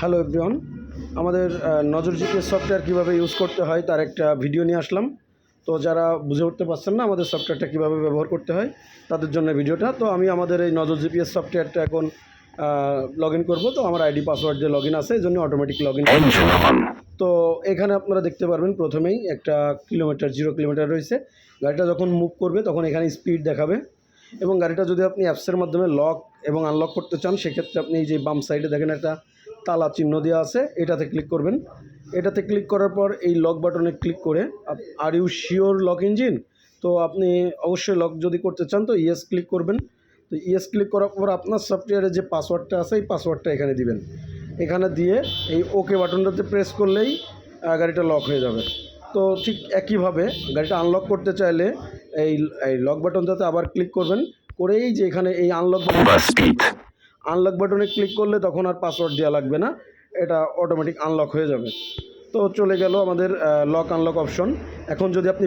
Hello everyone আমাদের নজর GPS software কীভাবে ইউজ করতে হয় তার একটা ভিডিও নিয়ে আসলাম। তো যারা বুঝে উঠতে পারছেন না আমাদের সফটওয়্যারটা কীভাবে ব্যবহার করতে হয় তাদের জন্য ভিডিওটা তো আমি আমাদের এই নজর জিপিএস সফটওয়্যারটা এখন লগ ইন করব। তো আমার আইডি পাসওয়ার্ড যে লগ ইন আছে এই জন্য অটোমেটিক লগ ইন তো এখানে আপনারা দেখতে পারবেন প্রথমেই একটা কিলোমিটার জিরো কিলোমিটার রয়েছে। গাড়িটা যখন মুভ করবে তখন এখানে স্পিড দেখাবে। এবং গাড়িটা যদি আপনি অ্যাপসের মাধ্যমে লক এবং আনলক করতে চান সেক্ষেত্রে আপনি এই যে বাম সাইডে দেখেন একটা তালা চিহ্ন দেওয়া আছে, এটাতে ক্লিক করবেন। এটাতে ক্লিক করার পর এই লক বাটনে ক্লিক করে are you sure lock engine তো আপনি অবশ্যই লক যদি করতে চান, তো ইয়েস ক্লিক করবেন। তো ইয়েস ক্লিক করার পর আপনার সফটওয়্যারে যে পাসওয়ার্ডটা আছে, এই পাসওয়ার্ডটা এখানে দিবেন। এখানে দিয়ে এই ওকে বাটনটাতে প্রেস করলেই গাড়িটা লক হয়ে যাবে। তো ঠিক একইভাবে গাড়িটা আনলক করতে চাইলে এই এই লক বাটনটাতে আবার ক্লিক করবেন। করেই যে এখানে এই আনলক speed. আনলক বাটনে ক্লিক করলে তখন আর পাসওয়ার্ড দেওয়া লাগবে না এটা অটোমেটিক আনলক হয়ে যাবে তো চলে গেল আমাদের লক আনলক অপশন এখন যদি আপনি.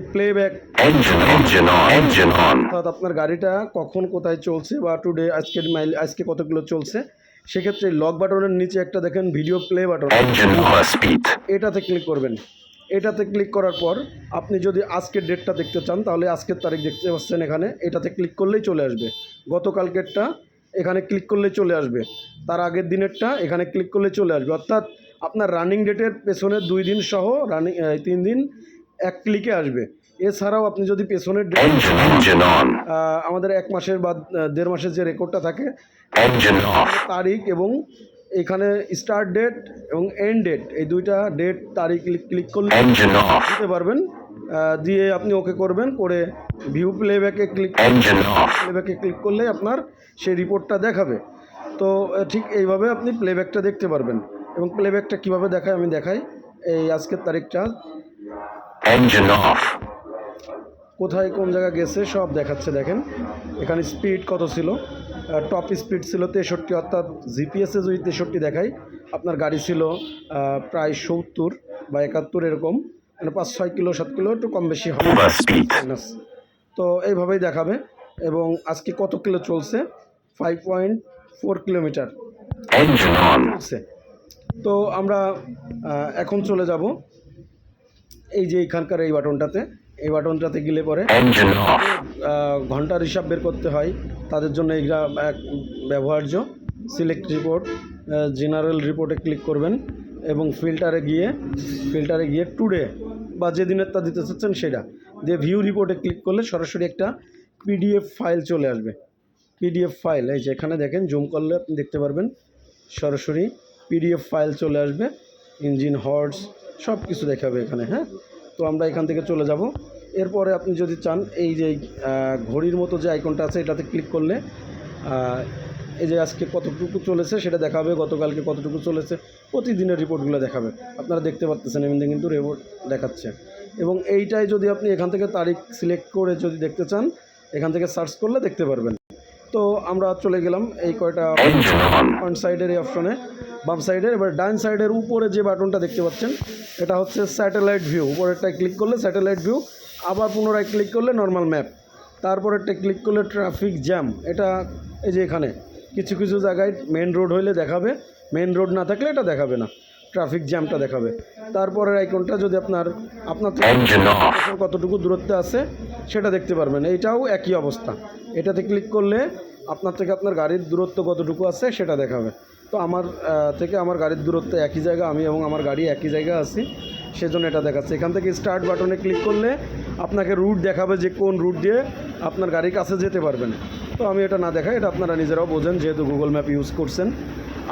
Engine on. অর্থাৎ আপনার গাড়িটা কখন কোথায় চলছে বা টুডে আজকের মাইল আজকে কতগুলো চলছে সেক্ষেত্রে লক বাটনের নিচে একটা দেখেন ভিডিও প্লে বাটন. এটাতে ক্লিক করবেন এটাতে ক্লিক করার পর আপনি যদি আজকের ডেটটা দেখতে চান তাহলে আজকের তারিখ দেখতে পাচ্ছেন এখানে এটাতে ক্লিক করলেই চলে আসবে গতকালকেরটা এখানে ক্লিক করলে চলে আসবে। তার আগের দিনেরটা এখানে ক্লিক করলে চলে আসবে। অর্থাৎ আপনার রানিং ডেটের পেছনে দুই দিন সহ রানিং তিন দিন এক ক্লিকে আসবে। এছাড়াও আপনি যদি পেছনের আমাদের এক মাসের বা দেড় মাসের যে রেকর্ডটা থাকে তারিখ এবং এখানে স্টার্ট ডেট এবং এন্ড ডেট এই দুইটা ডেট তারিখ ক্লিক করলে দিতে পারবেন। দিয়ে আপনি ওকে করবেন করে ভিউ প্লেব্যাকে ক্লিক. প্লেব্যাকে ক্লিক করলে আপনার সেই রিপোর্টটা দেখাবে। তো ঠিক এইভাবে আপনি প্লেব্যাকটা দেখতে পারবেন। এবং প্লেব্যাকটা কীভাবে দেখায় আমি দেখাই। এই আজকের তারিখটা। কোথায় কোন জায়গায় গেছে সব দেখাচ্ছে দেখেন। এখানে স্পিড কত ছিল? টপ স্পিড ছিল তেষট্টি অর্থাৎ জিপিএসে যদি তেষট্টি দেখায় আপনার গাড়ি ছিল প্রায় সত্তর বা একাত্তর এরকম। মানে পাঁচ ছয় কিলো সাত কিলো একটু কম বেশি হবে। তো এইভাবেই দেখাবে এবং আজকে কত কিলো চলছে? ফাইভ পয়েন্ট ফোর কিলোমিটার চলছে। তো আমরা এখন চলে যাব। এই যে এখানকার এই বাটনটাতে এই বাটনটাতে গেলে পরে ঘণ্টার হিসাব বের করতে হয়। তাদের জন্য এইটা এক ব্যবহার্য। সিলেক্ট রিপোর্ট জেনারেল রিপোর্টে ক্লিক করবেন এবং ফিল্টারে গিয়ে ফিল্টারে গিয়ে টুডে বা যে দিনেরটা দিতে চাচ্ছেন সেটা। দিয়ে ভিউ রিপোর্টে ক্লিক করলে সরাসরি একটা পিডিএফ ফাইল চলে আসবে। পিডিএফ ফাইল এই যে এখানে দেখেন জুম করলে আপনি দেখতে পারবেন, সরাসরি পিডিএফ ফাইল চলে আসবে ইঞ্জিন হর্স সব কিছু দেখাবে এখানে হ্যাঁ? তো আমরা এখান থেকে চলে যাব। এরপরে আপনি যদি চান, এই যে ঘড়ির মতো যে আইকনটা আছে, এটাতে ক্লিক করলে এই যে আজকে কতটুকু চলেছে, সেটা দেখাবে, গতকালকে কতটুকু চলেছে, প্রতিদিনের রিপোর্টগুলো দেখাবে। আপনারা দেখতে পাচ্ছেন এমনি কিন্তু রিপোর্ট দেখাচ্ছে। এবং এইটাই যদি আপনি এখান থেকে তারিখ সিলেক্ট করে যদি দেখতে চান, এখান থেকে সার্চ করলে দেখতে পারবেন। তো আমরা চলে গেলাম এই কয়টা ফ্রন্ট সাইডের এই অপশনে বাম সাইডের এবার ডান সাইডের উপরে যে বাটনটা দেখতে পাচ্ছেন, এটা হচ্ছে স্যাটেলাইট ভিউ উপরেরটায় ক্লিক করলে স্যাটেলাইট ভিউ আবার পুনরায় ক্লিক করলে নর্মাল ম্যাপ তারপরেরটা ক্লিক করলে ট্রাফিক জ্যাম এটা এই যে এখানে, কিছু কিছু জায়গায় মেন রোড হইলে দেখাবে। মেন রোড না থাকলে এটা দেখাবে না। ট্রাফিক জ্যামটা দেখাবে। তারপরের আইকনটা যদি আপনার আপনার কতটুকু দূরত্বে আছে সেটা দেখতে পারবেন। এইটাও একই অবস্থা। এটাতে ক্লিক করলে আপনার থেকে আপনার গাড়ির দূরত্ব কতটুকু আছে সেটা দেখাবে। তো আমার থেকে আমার গাড়ির দূরত্ব একই জায়গা আমি এবং আমার গাড়ি একই জায়গায় আছি সেজন্য এটা দেখাচ্ছে। এখান থেকে স্টার্ট বাটনে ক্লিক করলে আপনাকে রুট দেখাবে যে কোন রুট দিয়ে আপনার গাড়ির কাছে যেতে পারবেন। তো আমি এটা না দেখাই এটা আপনারা নিজেরাও বোঝেন যেহেতু গুগল ম্যাপ ইউজ করছেন।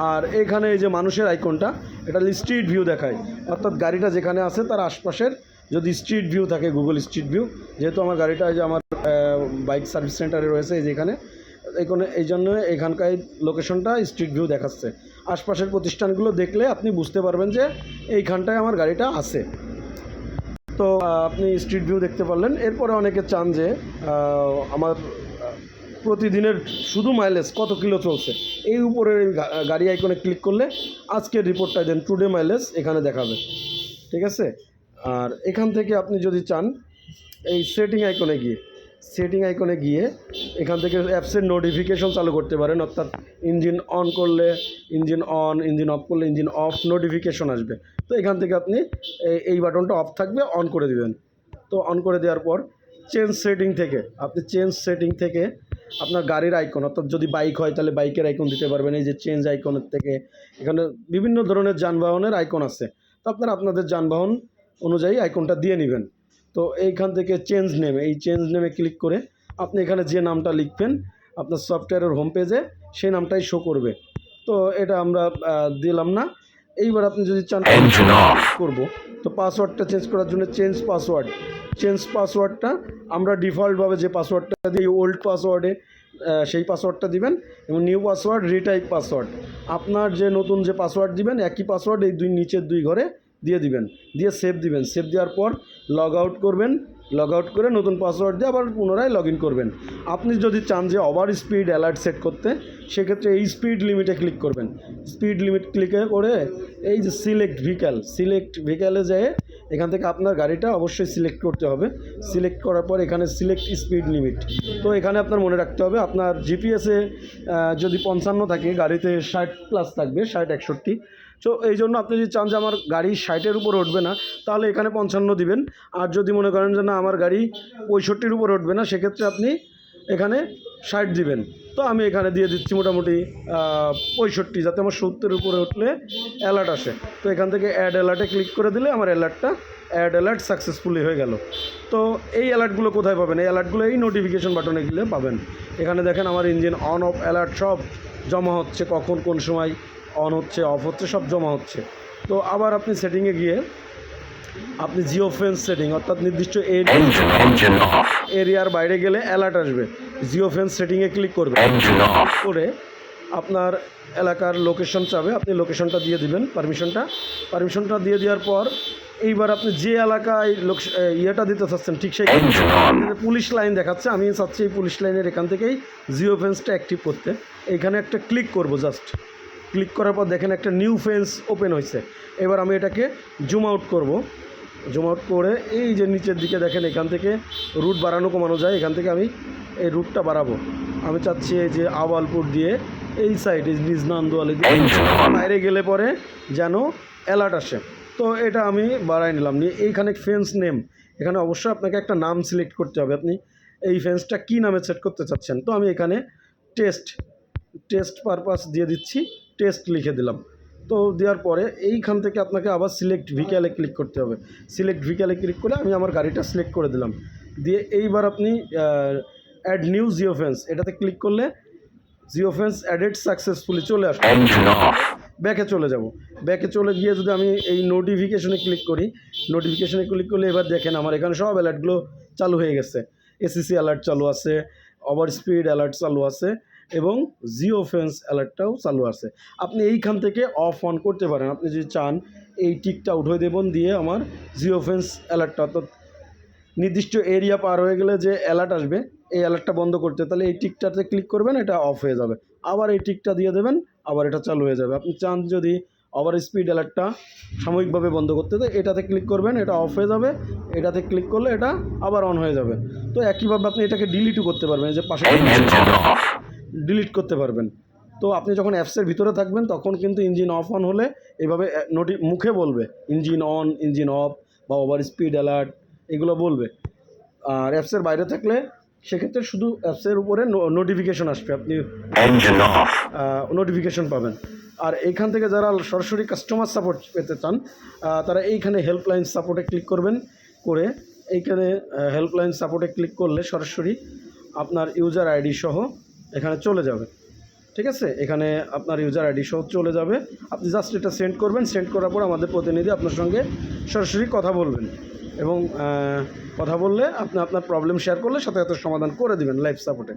আর এখানে এই যে মানুষের আইকনটা, এটা স্ট্রিট ভিউ দেখায়। অর্থাৎ গাড়িটা যেখানে আছে তার আশপাশের যদি স্ট্রিট ভিউ থাকে গুগল স্ট্রিট ভিউ যেহেতু আমার গাড়িটা যে আমার বাইক সার্ভিস সেন্টারে রয়েছে এই যে এখানে এই জন্য এখানকার লোকেশনটা স্ট্রিট ভিউ দেখাচ্ছে। আশপাশের প্রতিষ্ঠানগুলো দেখলে আপনি বুঝতে পারবেন যে এইখানটায় আমার গাড়িটা আছে। তো আপনি স্ট্রিট ভিউ দেখতে পারলেন। এরপরে অনেকে চান যে আমার প্রতিদিনের শুধু মাইলেজ কত কিলো চলছে? এই উপরে গাড়ি আইকনে ক্লিক করলে আজকের রিপোর্টটা দেন টুডে মাইলেজ এখানে দেখাবে। ঠিক আছে? আর এখান থেকে আপনি যদি চান, এই সেটিং আইকনে গিয়ে সেটিং আইকনে গিয়ে এখান থেকে অ্যাপসের নোটিফিকেশন চালু করতে পারেন। অর্থাৎ ইঞ্জিন অন করলে ইঞ্জিন অন ইঞ্জিন অফ করলে ইঞ্জিন অফ নোটিফিকেশন আসবে। তো এখান থেকে আপনি এই বাটনটা অফ থাকবে অন করে দিবেন। তো অন করে দেওয়ার পর চেঞ্জ সেটিং থেকে, আপনি চেঞ্জ সেটিং থেকে আপনার গাড়ির আইকন অর্থাৎ যদি বাইক হয় তাহলে বাইকের আইকন দিতে পারবেন। এই যে চেঞ্জ আইকনের থেকে এখানে বিভিন্ন ধরনের যানবাহনের আইকন আছে। তো আপনারা আপনাদের যানবাহন অনুযায়ী আইকনটা দিয়ে নেবেন। তো এইখান থেকে চেঞ্জ নেমে এই চেঞ্জ নেমে ক্লিক করে আপনি এখানে যে নামটা লিখবেন আপনার সফটওয়্যারের হোম পেজে সেই নামটাই শো করবে। তো এটা আমরা দিলাম না। এইবার আপনি যদি চান. করব তো পাসওয়ার্ডটা চেঞ্জ করার জন্য চেঞ্জ পাসওয়ার্ড চেঞ্জ পাসওয়ার্ডটা আমরা ডিফল্টভাবে যে পাসওয়ার্ডটা দিই ওল্ড পাসওয়ার্ডে সেই পাসওয়ার্ডটা দিবেন এবং নিউ পাসওয়ার্ড রিটাইপ পাসওয়ার্ড আপনার যে নতুন যে পাসওয়ার্ড দিবেন, একই পাসওয়ার্ড এই দুই, নিচের দুই ঘরে দিয়ে দিবেন। দিয়ে সেভ দিবেন। সেভ দেওয়ার পর লগ আউট করবেন। লগ আউট করে নতুন পাসওয়ার্ড দিয়ে আবার পুনরায় লগ করবেন। আপনি যদি চান যে ওভার স্পিড অ্যালার্ট সেট করতে, সেক্ষেত্রে এই স্পিড লিমিটে ক্লিক করবেন। স্পিড লিমিট ক্লিকে করে এই যে সিলেক্ট ভিক্যাল সিলেক্ট ভিক্যালে যেয়ে এখান থেকে আপনার গাড়িটা অবশ্যই সিলেক্ট করতে হবে। সিলেক্ট করার পর এখানে সিলেক্ট স্পিড লিমিট তো এখানে আপনার মনে রাখতে হবে, আপনার জিপিএসে যদি পঞ্চান্ন থাকে, গাড়িতে ষাট প্লাস থাকবে, ষাট, একষট্টি তো এই জন্য আপনি যদি চান যে আমার গাড়ি ষাটের উপর উঠবে না, তাহলে এখানে পঞ্চান্ন দিবেন। আর যদি মনে করেন যে না, আমার গাড়ি পঁয়ষট্টির উপর উঠবে না, সেক্ষেত্রে আপনি এখানে ষাট দিবেন। তো আমি এখানে দিয়ে দিচ্ছি মোটামুটি পঁয়ষট্টি, যাতে আমার সত্তরের উপরে উঠলে অ্যালার্ট আসে। তো এখান থেকে অ্যাড অ্যালার্টে ক্লিক করে দিলে আমার অ্যালার্টটা অ্যাড অ্যালার্ট সাকসেসফুলি হয়ে গেল। তো এই অ্যালার্টগুলো কোথায় পাবেন? এই অ্যালার্টগুলো এই নোটিফিকেশন বাটনে গেলে পাবেন। এখানে দেখেন আমার ইঞ্জিন অন অফ অ্যালার্ট সব জমা হচ্ছে, কখন, কোন সময়। অন হচ্ছে অফ হচ্ছে সব জমা হচ্ছে। তো আবার আপনি সেটিংয়ে গিয়ে আপনি জিও ফেন্স সেটিং অর্থাৎ নির্দিষ্ট. এরিয়ার বাইরে গেলে অ্যালার্ট আসবে। জিও ফেন্স সেটিংয়ে ক্লিক off. করে আপনার এলাকার লোকেশন চাবে আপনি লোকেশনটা দিয়ে দিবেন পারমিশনটা পারমিশনটা দিয়ে দেওয়ার পর এইবার আপনি যে এলাকায় লোক ইয়েটা দিতে চাচ্ছেন ঠিক সেই পুলিশ লাইন দেখাচ্ছে আমি চাচ্ছি এই পুলিশ লাইনের এখান থেকেই জিও ফেন্সটা অ্যাক্টিভ করতে। এখানে একটা ক্লিক করব জাস্ট ক্লিক করার পর দেখেন একটা নিউ ফেন্স ওপেন হয়েছে। এবার আমি এটাকে জুম আউট করব। জুম আউট করে এই যে নিচের দিকে দেখেন এখান থেকে রুট বাড়ানো কমানো যায়। এখান থেকে আমি এই রুটটা বাড়াবো। আমি চাচ্ছি এই যে আওয়ালপুর দিয়ে এই সাইডে নিজ নান্দোয়ালি দিয়ে বাইরে গেলে পরে যেন অ্যালার্ট আসে। তো এটা আমি বাড়াই নিলাম। নিয়ে এইখানে ফেন্স নেম এখানে অবশ্যই আপনাকে একটা নাম সিলেক্ট করতে হবে। আপনি এই ফেন্সটা কী নামে সেট করতে চাচ্ছেন? তো আমি এখানে টেস্ট টেস্ট পারপাস দিয়ে দিচ্ছি। টেস্ট লিখে দিলাম। তো দেওয়ার পরে এইখান থেকে আপনাকে আবার সিলেক্ট ভিক্যালে ক্লিক করতে হবে। সিলেক্ট ভিক্যালে ক্লিক করে আমি আমার গাড়িটা সিলেক্ট করে দিলাম। দিয়ে এইবার আপনি অ্যাড নিউ জিও ফেন্স এটাতে ক্লিক করলে জিও ফেন্স অ্যাডেড সাকসেসফুলি চলে আসবে। ব্যাকে চলে যাব। ব্যাকে চলে গিয়ে যদি আমি এই নোটিফিকেশনে ক্লিক করি নোটিফিকেশনে ক্লিক করলে এবার দেখেন আমার এখানে সব অ্যালার্টগুলো চালু হয়ে গেছে। এসিসি অ্যালার্ট চালু আছে ওভার স্পিড অ্যালার্ট চালু আছে। এবং জিও ফেন্স অ্যালার্টটাও চালু আছে। আপনি এইখান থেকে অফ অন করতে পারেন। আপনি যদি চান, এই টিকটা উঠে দেবেন দিয়ে আমার জিও ফেন্স অ্যালার্টটা। অর্থাৎ নির্দিষ্ট এরিয়া পার হয়ে গেলে যে অ্যালার্ট আসবে, এই অ্যালার্টটা বন্ধ করতে, তাহলে এই টিকটাতে ক্লিক করবেন, এটা অফ হয়ে যাবে। আবার এই টিকটা দিয়ে দেবেন, আবার এটা চালু হয়ে যাবে। আপনি চান যদি ওভার স্পিড অ্যালার্টটা সাময়িকভাবে বন্ধ করতে, তো এটাতে ক্লিক করবেন, এটা অফ হয়ে যাবে। এটাতে ক্লিক করলে এটা আবার অন হয়ে যাবে। তো একইভাবে আপনি এটাকে ডিলিটও করতে পারবেন যে পাশে. ডিলিট করতে পারবেন। তো আপনি যখন অ্যাপসের ভিতরে থাকবেন তখন কিন্তু ইঞ্জিন অফ অন হলে এইভাবে নোটি মুখে বলবে ইঞ্জিন অন ইঞ্জিন অফ বা ওভার স্পিড অ্যালার্ট এগুলো বলবে। আর অ্যাপসের বাইরে থাকলে সেক্ষেত্রে শুধু অ্যাপসের উপরে নোটিফিকেশন আসবে। আপনি নোটিফিকেশন পাবেন। আর এইখান থেকে যারা সরাসরি কাস্টমার সাপোর্ট পেতে চান তারা এইখানে হেল্পলাইন সাপোর্টে ক্লিক করবেন। করে এইখানে হেল্পলাইন সাপোর্টে ক্লিক করলে সরাসরি আপনার ইউজার আইডি সহ এখানে চলে যাবে। ঠিক আছে? এখানে আপনার ইউজার আইডি সহ চলে যাবে। আপনি জাস্ট এটা সেন্ড করবেন। সেন্ড করার পর আমাদের প্রতিনিধি আপনার সঙ্গে সরাসরি কথা বলবেন এবং কথা বললে আপনি আপনার প্রবলেম শেয়ার করলে সাথে সাথে সমাধান করে দিবেন লাইফ সাপোর্টে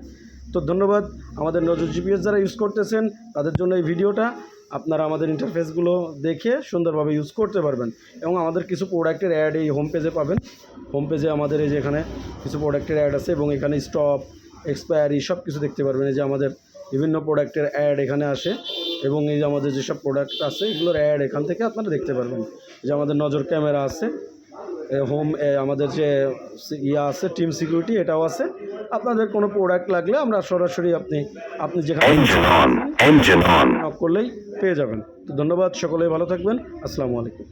তো ধন্যবাদ। আমাদের নজর জিপিএস যারা ইউজ করতেছেন, তাদের জন্য এই ভিডিওটা। আপনারা আমাদের ইন্টারফেসগুলো দেখে সুন্দরভাবে ইউজ করতে পারবেন এবং আমাদের কিছু প্রোডাক্টের অ্যাড এই হোম পেজে পাবেন। হোম পেজে আমাদের এই যে এখানে কিছু প্রোডাক্টের অ্যাড আছে এবং এখানে স্টপ এক্সপায়ারি সব কিছু দেখতে পারবেন। এই যে আমাদের বিভিন্ন প্রোডাক্টের অ্যাড এখানে আসে এবং এই যে আমাদের যেসব প্রোডাক্ট আছে এগুলোর অ্যাড এখান থেকে আপনারা দেখতে পারবেন। যে আমাদের নজর ক্যামেরা আছে হোম আমাদের যে ইয়া আছে টিম সিকিউরিটি এটাও আছে। আপনাদের কোনো প্রোডাক্ট লাগলে আমরা সরাসরি আপনি আপনি যেখানে করলেই পেয়ে যাবেন। তো ধন্যবাদ সকলেই ভালো থাকবেন। আসসালামু আলাইকুম।